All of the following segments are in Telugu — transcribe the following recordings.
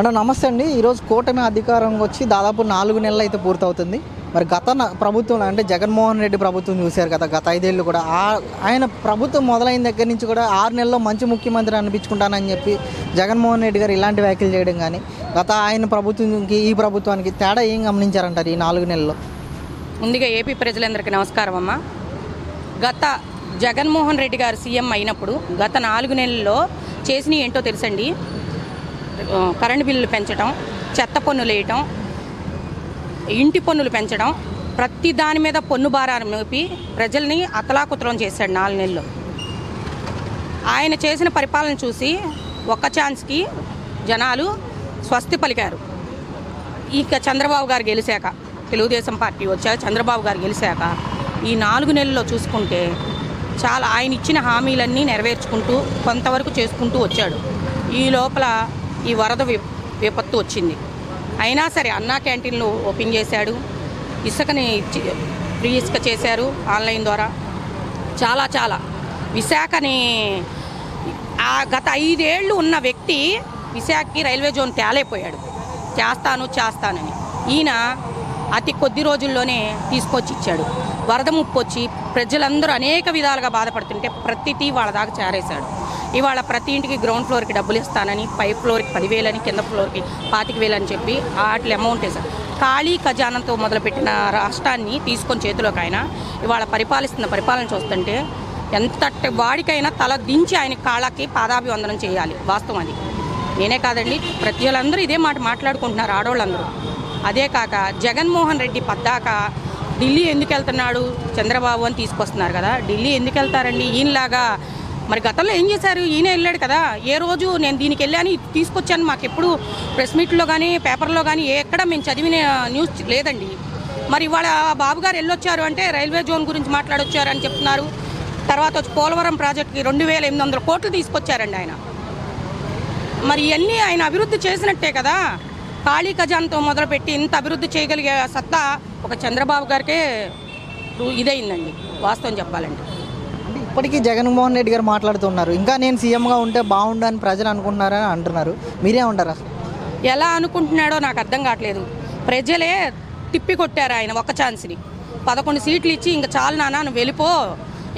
మేడం నమస్తే అండి. ఈరోజు కూటమి అధికారం వచ్చి దాదాపు నాలుగు నెలలు అయితే పూర్తవుతుంది. మరి గత న- ప్రభుత్వం అంటే జగన్మోహన్ రెడ్డి ప్రభుత్వం చూశారు కదా గత ఐదేళ్ళు కూడా. ఆ- ఆయన ప్రభుత్వం మొదలైన దగ్గర నుంచి కూడా ఆరు నెలల్లో మంచి ముఖ్యమంత్రి అనిపించుకుంటానని చెప్పి జగన్మోహన్ రెడ్డి గారు ఇలాంటి వ్యాఖ్యలు చేయడం కానీ గత ఆయన ప్రభుత్వంకి ఈ ప్రభుత్వానికి తేడా ఏం గమనించారంటారు ఈ నాలుగు నెలల్లో? ముందుగా ఏపీ ప్రజలందరికీ నమస్కారం అమ్మ. గత జగన్మోహన్ రెడ్డి గారు సీఎం అయినప్పుడు గత నాలుగు నెలల్లో చేసినవి ఏంటో తెలుసండి? కరెంటు బిల్లులు పెంచడం చెత్త పన్నులు వేయటం ఇంటి పన్నులు పెంచడం ప్రతి దాని మీద పన్ను భారాన్ని మోపి ప్రజల్ని అతలాకుతలం చేశాడు నాలుగు నెలలు. ఆయన చేసిన పరిపాలన చూసి ఒక్క ఛాన్స్కి జనాలు స్వస్తి పలికారు. ఇక చంద్రబాబు గారు గెలిచాక తెలుగుదేశం పార్టీ వచ్చాక చంద్రబాబు గారు గెలిచాక ఈ నాలుగు నెలల్లో చూసుకుంటే చాలా ఆయన ఇచ్చిన హామీలన్నీ నెరవేర్చుకుంటూ కొంతవరకు చేసుకుంటూ వచ్చాడు. ఈ లోపల ఈ వరద వి విపత్తు వచ్చింది. అయినా సరే అన్నా క్యాంటీన్లు ఓపెన్ చేశాడు. ఇసుకని ఫ్రీ ఇసుక చేశారు ఆన్లైన్ ద్వారా. చాలా చాలా. విశాఖని ఆ గత ఐదేళ్ళు ఉన్న వ్యక్తి విశాఖకి రైల్వే జోన్ తేలైపోయాడు. చేస్తాను చేస్తానని. ఈయన అతి కొద్ది రోజుల్లోనే తీసుకొచ్చి ఇచ్చాడు. వరద ముప్పు వచ్చి ప్రజలందరూ అనేక విధాలుగా బాధపడుతుంటే ప్రతిదీ వాళ్ళ దాకా చేరేశాడు. ఇవాళ ప్రతి ఇంటికి గ్రౌండ్ ఫ్లోర్కి డబ్బులు ఇస్తానని పై ఫ్లోర్కి పదివేలని కింద ఫ్లోర్కి పాతిక వేలని చెప్పి వాటి అమౌంట్ వేశారు. ఖాళీ ఖజానంతో మొదలుపెట్టిన రాష్ట్రాన్ని తీసుకొని చేతిలోకి ఆయన ఇవాళ పరిపాలిస్తున్న పరిపాలన చూస్తుంటే ఎంత వాడికైనా తల దించి ఆయన కాళ్ళకి పాదాభివందనం చేయాలి. వాస్తవం అది. నేనే కాదండి ప్రతి వాళ్ళందరూ ఇదే మాట మాట్లాడుకుంటున్నారు ఆడవాళ్ళందరూ. అదే కాక జగన్మోహన్ రెడ్డి పద్దాక ఢిల్లీ ఎందుకు వెళ్తున్నాడు చంద్రబాబు అని తీసుకొస్తున్నారు కదా. ఢిల్లీ ఎందుకు వెళ్తారండి? ఈయనలాగా మరి గతంలో ఏం చేశారు? ఈయన వెళ్ళాడు కదా. ఏ రోజు నేను దీనికి వెళ్ళాను తీసుకొచ్చాను మాకు ఎప్పుడు ప్రెస్ మీట్లో కానీ పేపర్లో కానీ ఎక్కడ మేము చదివిన న్యూస్ లేదండి. మరి ఇవాళ బాబు గారు వెళ్ళొచ్చారు అంటే రైల్వే జోన్ గురించి మాట్లాడొచ్చారు అని చెప్తున్నారు. తర్వాత వచ్చి పోలవరం ప్రాజెక్ట్కి రెండు వేల ఎనిమిది వందల కోట్లు తీసుకొచ్చారండి ఆయన. మరి ఇవన్నీ ఆయన అభివృద్ధి చేసినట్టే కదా. ఖాళీ ఖజాన్తో మొదలుపెట్టి ఇంత అభివృద్ధి చేయగలిగే సత్తా ఒక చంద్రబాబు గారికే ఇదైందండి వాస్తవం చెప్పాలంటే. ఇప్పటికీ జగన్మోహన్ రెడ్డి గారు మాట్లాడుతున్నారు. ఇంకా నేను సీఎంగా ఉంటే బాగుండని ప్రజలు అనుకుంటున్నారని అంటున్నారు. మీరేమంటారు అసలు ఎలా అనుకుంటున్నాడో నాకు అర్థం కావట్లేదు. ప్రజలే తిప్పి కొట్టారు ఆయన ఒక ఛాన్స్ని. పదకొండు సీట్లు ఇచ్చి ఇంకా చాలు నాన్న నువ్వు వెళ్ళిపో.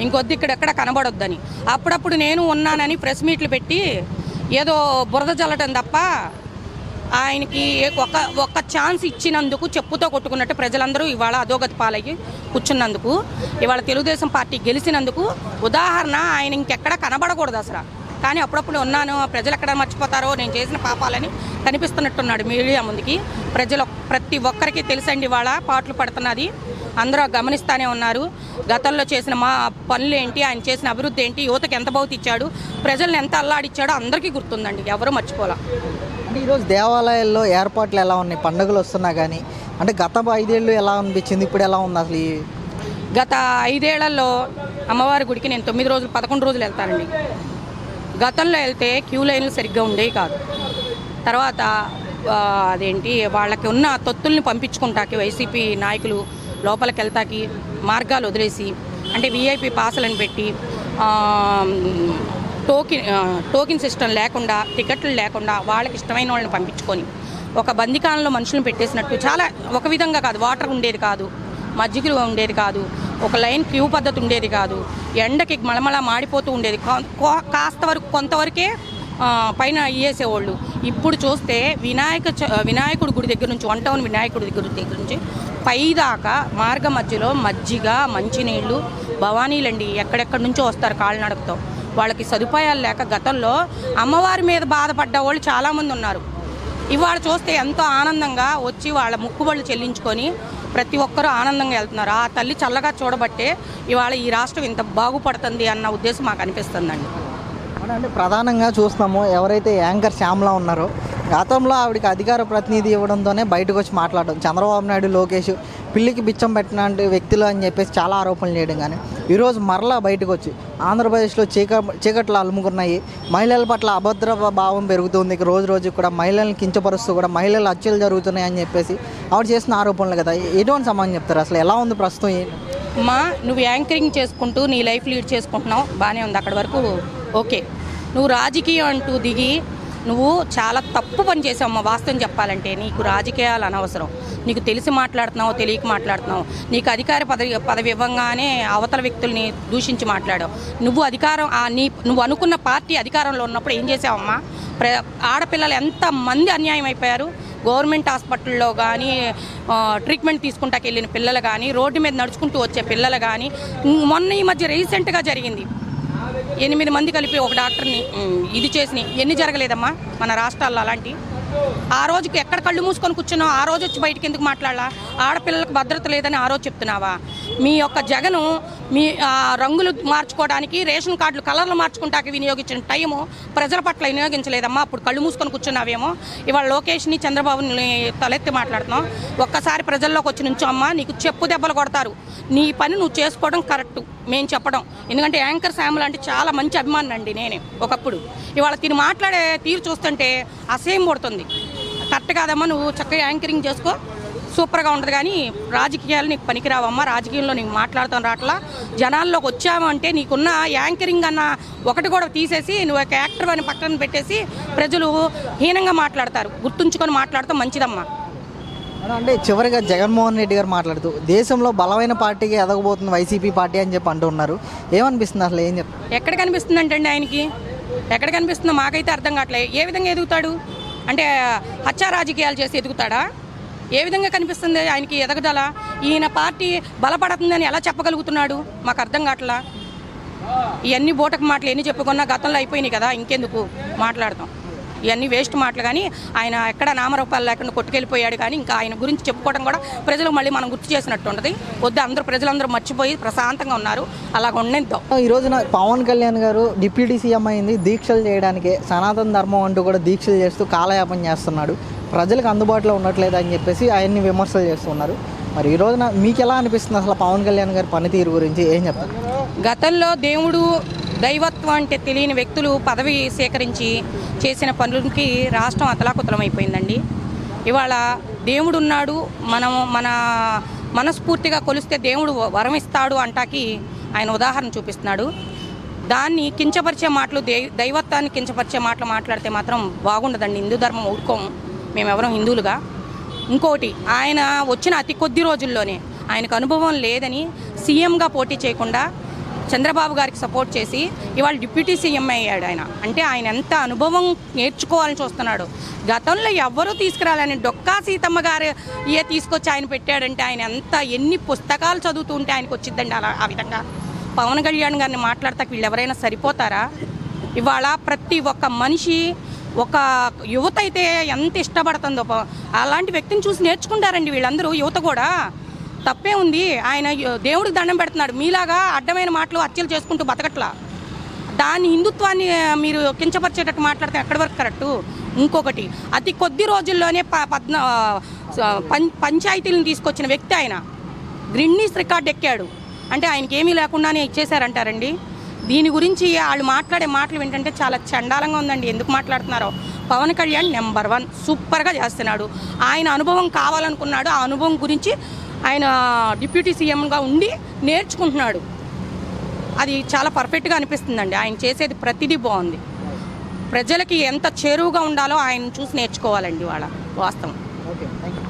ఇంకొద్ది ఇక్కడెక్కడ కనబడొద్దని. అప్పుడప్పుడు నేను ఉన్నానని ప్రెస్ మీట్లు పెట్టి ఏదో బురద జల్లటం తప్ప ఆయనకి ఒక ఒక్క ఛాన్స్ ఇచ్చినందుకు చెప్పుతో కొట్టుకున్నట్టు ప్రజలందరూ ఇవాళ అధోగతి పాలయ్యి కూర్చున్నందుకు ఇవాళ తెలుగుదేశం పార్టీ గెలిచినందుకు ఉదాహరణ ఆయన ఇంకెక్కడ కనబడకూడదు అసలు. కానీ అప్పుడప్పుడు ఉన్నాను ప్రజలు ఎక్కడ మర్చిపోతారో నేను చేసిన పాపాలని కనిపిస్తున్నట్టున్నాడు మీడియా ముందుకి. ప్రజలు ప్రతి ఒక్కరికి తెలుసండి ఇవాళ పాటలు పడుతున్నది. అందరూ గమనిస్తూనే ఉన్నారు. గతంలో చేసిన మా పనులు ఏంటి ఆయన చేసిన అభివృద్ధి ఏంటి యువతకు ఎంత బౌతి ఇచ్చాడు ప్రజల్ని ఎంత అల్లాడిచ్చాడో అందరికీ గుర్తుందండి ఎవరు మర్చిపోలే. అంటే ఈరోజు దేవాలయాల్లో ఏర్పాట్లు ఎలా ఉన్నాయి? పండుగలు వస్తున్నా కానీ అంటే గత ఐదేళ్ళు ఎలా అనిపించింది? ఇప్పుడు ఎలా ఉంది అసలు గత ఐదేళ్ళలో అమ్మవారి గుడికి నేను తొమ్మిది రోజులు పదకొండు రోజులు వెళ్తానండి. గతంలో వెళ్తే క్యూ లైన్లు సరిగ్గా ఉండేవి కాదు. తర్వాత అదేంటి వాళ్ళకి ఉన్న తొత్తుల్ని పంపించుకుంటాకి వైసీపీ నాయకులు లోపలికి వెళ్తాకి మార్గాలు వదిలేసి అంటే వీఐపీ పాసులను పెట్టి టోకెన్ టోకిన్ టోకెన్ సిస్టమ్ లేకుండా టికెట్లు లేకుండా వాళ్ళకి ఇష్టమైన వాళ్ళని పంపించుకొని ఒక బందికాలంలో మనుషులను పెట్టేసినట్టు చాలా ఒక విధంగా కాదు వాటర్ ఉండేది కాదు మజ్జిగలు ఉండేది కాదు ఒక లైన్ క్యూ పద్ధతి ఉండేది కాదు ఎండకి మలమల మాడిపోతూ ఉండేది కా- కాస్త వరకు కొంతవరకే పైన ఇయ్యేసేవాళ్ళు. ఇప్పుడు చూస్తే వినాయక చ- వినాయకుడి గుడి దగ్గర నుంచి వన్ టౌన్ వినాయకుడి దగ్గర దగ్గర నుంచి పైదాకా మార్గ మధ్యలో మజ్జిగ మంచినీళ్ళు భవానీలండి ఎక్కడెక్కడి నుంచో వస్తారు కాలినడకతో వాళ్ళకి సదుపాయాలు లేక గతంలో అమ్మవారి మీద బాధపడ్డ వాళ్ళు చాలామంది ఉన్నారు. ఇవాళ చూస్తే ఎంతో ఆనందంగా వచ్చి వాళ్ళ ముక్కుబళ్ళు చెల్లించుకొని ప్రతి ఒక్కరూ ఆనందంగా వెళ్తున్నారు. ఆ తల్లి చల్లగా చూడబట్టే ఇవాళ ఈ రాష్ట్రం ఇంత బాగుపడుతుంది అన్న ఉద్దేశం మాకు అనిపిస్తుందండి. అంటే ప్రధానంగా చూస్తున్నాము ఎవరైతే యాంకర్ శ్యామ్లా ఉన్నారో గతంలో ఆవిడకి అధికార ప్రతినిధి ఇవ్వడంతోనే బయటకు వచ్చి మాట్లాడడం. చంద్రబాబు నాయుడు లోకేష్ పిల్లికి బిచ్చం పెట్టినట్టు వ్యక్తులు అని చెప్పేసి చాలా ఆరోపణలు చేయడం కానీ ఈరోజు మరలా బయటకు వచ్చి ఆంధ్రప్రదేశ్లో చీక చీకట్లు అలుముకున్నాయి. మహిళల పట్ల అభద్ర భావం పెరుగుతుంది. రోజు రోజు కూడా మహిళలను కించపరుస్తూ కూడా మహిళలు హత్యలు జరుగుతున్నాయి అని చెప్పేసి ఆవిడ చేసిన ఆరోపణలు కదా ఎటువంటి సమాధానం చెప్తారు? అసలు ఎలా ఉంది ప్రస్తుతం మా నువ్వు యాంకరింగ్ చేసుకుంటూ నీ లైఫ్ లీడ్ చేసుకుంటున్నావు. బాగానే ఉంది అక్కడి వరకు. ఓకే. నువ్వు రాజకీయం అంటూ దిగి నువ్వు చాలా తప్పు పని చేసావమ్మా వాస్తవం చెప్పాలంటే. నీకు రాజకీయాలు అనవసరం. నీకు తెలిసి మాట్లాడుతున్నావు తెలియక మాట్లాడుతున్నావు నీకు అధికార పదవి పదవి ఇవ్వగానే అవతల వ్యక్తుల్ని దూషించి మాట్లాడావు. నువ్వు అధికారం నీ నువ్వు అనుకున్న పార్టీ అధికారంలో ఉన్నప్పుడు ఏం చేసావమ్మా ప్ర ఆడపిల్లలు ఎంతమంది అన్యాయం అయిపోయారు? గవర్నమెంట్ హాస్పిటల్లో కానీ ట్రీట్మెంట్ తీసుకుంటాకి వెళ్ళిన పిల్లలు కానీ రోడ్డు మీద నడుచుకుంటూ వచ్చే పిల్లలు కానీ మొన్న ఈ మధ్య రీసెంట్గా జరిగింది. ఎనిమిది మంది కలిపి ఒక డాక్టర్ని ఇది చేసిన ఎన్ని జరగలేదమ్మా మన రాష్ట్రాల్లో అలాంటి? ఆ రోజుకి ఎక్కడ కళ్ళు మూసుకొని కూర్చున్నావు? ఆ రోజు వచ్చి బయటికి ఎందుకు మాట్లాడాలా? ఆడపిల్లలకు భద్రత లేదని ఆ రోజు చెప్తున్నావా? మీ యొక్క జగను మీ ఆ, రంగులు మార్చుకోవడానికి రేషన్ కార్డులు కలర్లు మార్చుకుంటాకి వినియోగించిన టైము ప్రజల పట్ల వినియోగించలేదమ్మా. అప్పుడు కళ్ళు మూసుకొని కూర్చున్నావేమో? ఇవాళ లోకేష్ని చంద్రబాబుని తలెత్తి మాట్లాడుతున్నాం ఒక్కసారి ప్రజల్లోకి వచ్చి నుంచో అమ్మా నీకు చెప్పు దెబ్బలు కొడతారు. నీ పని నువ్వు చేసుకోవడం కరెక్ట్. మేము చెప్పడం. ఎందుకంటే యాంకర్ శామ్ అంటే చాలా మంచి అభిమానం అండి నేనే ఒకప్పుడు. ఇవాళ తిని మాట్లాడే తీరు చూస్తుంటే అసేం పడుతుంది కరెక్ట్ కాదమ్మా నువ్వు చక్కగా యాంకరింగ్ చేసుకో సూపర్గా ఉండదు కానీ రాజకీయాలు నీకు పనికిరావమ్మా రాజకీయంలో నీకు మాట్లాడతాం రాట్లా. జనాల్లోకి వచ్చాము అంటే నీకున్న యాంకరింగ్ అన్న ఒకటి కూడా తీసేసి నువ్వు ఒక యాక్టర్ అని పక్కన పెట్టేసి ప్రజలు హీనంగా మాట్లాడతారు. గుర్తుంచుకొని మాట్లాడతాం మంచిదమ్మా. అంటే చివరిగా జగన్మోహన్ రెడ్డి గారు మాట్లాడుతూ దేశంలో బలమైన పార్టీకి ఎదగబోతుంది వైసీపీ పార్టీ అని చెప్పి అంటున్నారు ఏమనిపిస్తుంది అసలు ఏం చెప్తారు? ఎక్కడ కనిపిస్తుంది అంటే ఆయనకి? ఎక్కడ కనిపిస్తుందో మాకైతే అర్థం కావట్లేదు. ఏ విధంగా ఎదుగుతాడు? అంటే హత్యా రాజకీయాలు చేసి ఎదుగుతాడా? ఏ విధంగా కనిపిస్తుంది ఆయనకి ఎదగదల? ఈయన పార్టీ బలపడుతుందని ఎలా చెప్పగలుగుతున్నాడు? మాకు అర్థం కావట్లా? ఇవన్నీ బూటకు మాటలు ఎన్ని చెప్పుకున్నా గతంలో అయిపోయినాయి కదా ఇంకెందుకు? మాట్లాడతాం ఇవన్నీ వేస్ట్ మాటలు కానీ ఆయన ఎక్కడ నామరూపాలు లేకుండా కొట్టుకెళ్ళిపోయాడు కానీ ఇంకా ఆయన గురించి చెప్పుకోవడం కూడా ప్రజలు మళ్ళీ మనం గుర్తు చేసినట్టు ఉంటుంది వద్దు అందరూ ప్రజలందరూ మర్చిపోయి ప్రశాంతంగా ఉన్నారు. అలాగ ఉండేద్దాం ఈ రోజున పవన్ కళ్యాణ్ గారు డిప్యూటీ సీఎం అయింది దీక్షలు చేయడానికి సనాతన ధర్మం అంటూ కూడా దీక్షలు చేస్తూ కాలయాపన చేస్తున్నాడు. ప్రజలకు అందుబాటులో ఉండట్లేదు అని చెప్పేసి ఆయన్ని విమర్శలు చేస్తున్నారు మరి ఈ రోజున మీకు ఎలా అనిపిస్తుంది అసలు పవన్ కళ్యాణ్ గారి పనితీరు గురించి? ఏం చెప్తారు? గతంలో దేవుడు దైవత్వం అంటే తెలియని వ్యక్తులు పదవి సేకరించి చేసిన పనులకి రాష్ట్రం అతలాకుతలం అయిపోయిందండి ఇవాళ దేవుడు ఉన్నాడు మనం మన మనస్ఫూర్తిగా కొలిస్తే దేవుడు వరం ఇస్తాడు అంటాకి ఆయన ఉదాహరణ చూపిస్తున్నాడు. దాన్ని కించపరిచే మాటలు దై దైవత్వాన్ని కించపరిచే మాటలు మాట్లాడితే మాత్రం బాగుండదండి. హిందూ ధర్మం ఊరుకోము మేమెవరం హిందువులుగా. ఇంకోటి ఆయన వచ్చిన అతి కొద్ది రోజుల్లోనే ఆయనకు అనుభవం లేదని సీఎంగా పోటీ చేయకుండా చంద్రబాబు గారికి సపోర్ట్ చేసి ఇవాళ డిప్యూటీ సీఎం అయ్యాడు ఆయన. అంటే ఆయన ఎంత అనుభవం నేర్చుకోవాలని చూస్తున్నాడు. గతంలో ఎవ్వరూ తీసుకురాలని డొక్కా సీతమ్మ గారు ఏ తీసుకొచ్చి ఆయన పెట్టాడంటే ఆయన ఎంత ఎన్ని పుస్తకాలు చదువుతుంటే ఆయనకు వచ్చిందండి అలా ఆ విధంగా. పవన్ కళ్యాణ్ గారిని మాట్లాడతాక వీళ్ళు ఎవరైనా సరిపోతారా? ఇవాళ ప్రతి ఒక్క మనిషి ఒక యువత అయితే ఎంత ఇష్టపడుతుందో. అలాంటి వ్యక్తిని చూసి నేర్చుకుంటారండి వీళ్ళందరూ యువత కూడా. తప్పే ఉంది. ఆయన దేవుడికి దండం పెడుతున్నాడు. మీలాగా అడ్డమైన మాటలు హత్యలు చేసుకుంటూ బతకట్లా. దాని హిందుత్వాన్ని మీరు కించపరిచేటట్టు మాట్లాడితే ఎక్కడి వరకు కరెక్టు? ఇంకొకటి అతి కొద్ది రోజుల్లోనే ప పద్న పంచాయతీలను తీసుకొచ్చిన వ్యక్తి ఆయన. గ్రిన్నీస్ రికార్డ్ ఎక్కాడు. అంటే ఆయనకి ఏమీ లేకుండానే ఇచ్చేశారంటారండి? దీని గురించి వాళ్ళు మాట్లాడే మాటలు ఏంటంటే చాలా చండాలంగా ఉందండి. ఎందుకు మాట్లాడుతున్నారో? పవన్ కళ్యాణ్ నెంబర్ వన్ సూపర్గా చేస్తున్నాడు. ఆయన అనుభవం కావాలనుకున్నాడు. ఆ అనుభవం గురించి ఆయన డిప్యూటీ సీఎంగా ఉండి నేర్చుకుంటున్నాడు. అది చాలా పర్ఫెక్ట్గా అనిపిస్తుందండి. ఆయన చేసేది ప్రతిదీ బాగుంది. ప్రజలకి ఎంత చేరువుగా ఉండాలో ఆయన చూసి నేర్చుకోవాలండి వాళ్ళ వాస్తవం. Okay thank you